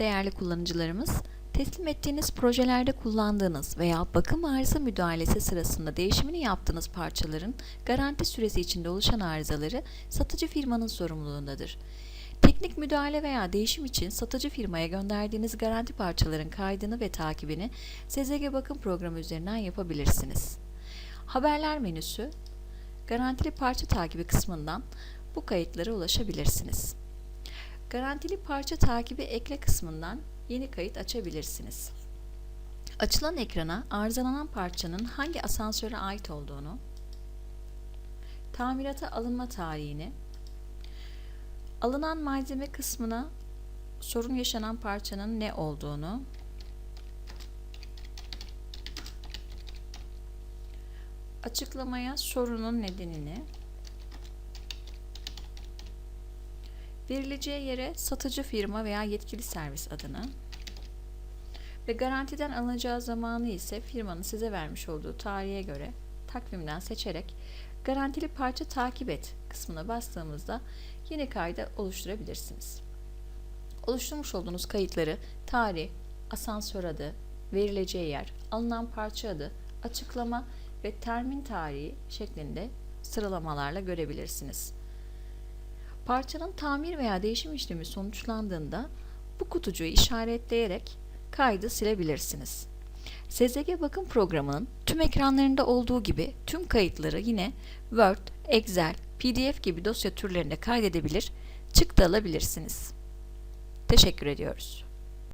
Değerli kullanıcılarımız, teslim ettiğiniz projelerde kullandığınız veya bakım arıza müdahalesi sırasında değişimini yaptığınız parçaların garanti süresi içinde oluşan arızaları satıcı firmanın sorumluluğundadır. Teknik müdahale veya değişim için satıcı firmaya gönderdiğiniz garanti parçaların kaydını ve takibini SZG Bakım Programı üzerinden yapabilirsiniz. Haberler menüsü, garantili parça takibi kısmından bu kayıtlara ulaşabilirsiniz. Garantili parça takibi ekle kısmından yeni kayıt açabilirsiniz. Açılan ekrana arızalanan parçanın hangi asansöre ait olduğunu, tamirata alınma tarihini, alınan malzeme kısmına sorun yaşanan parçanın ne olduğunu, açıklamaya sorunun nedenini, verileceği yere satıcı firma veya yetkili servis adını ve garantiden alınacağı zamanı ise firmanın size vermiş olduğu tarihe göre takvimden seçerek garantili parça takip et kısmına bastığımızda yeni kayda oluşturabilirsiniz. Oluşturmuş olduğunuz kayıtları tarih, asansör adı, verileceği yer, alınan parça adı, açıklama ve termin tarihi şeklinde sıralamalarla görebilirsiniz. Parçanın tamir veya değişim işlemi sonuçlandığında bu kutucuğu işaretleyerek kaydı silebilirsiniz. SZG bakım programının tüm ekranlarında olduğu gibi tüm kayıtları yine Word, Excel, PDF gibi dosya türlerinde kaydedebilir, çıktı alabilirsiniz. Teşekkür ediyoruz.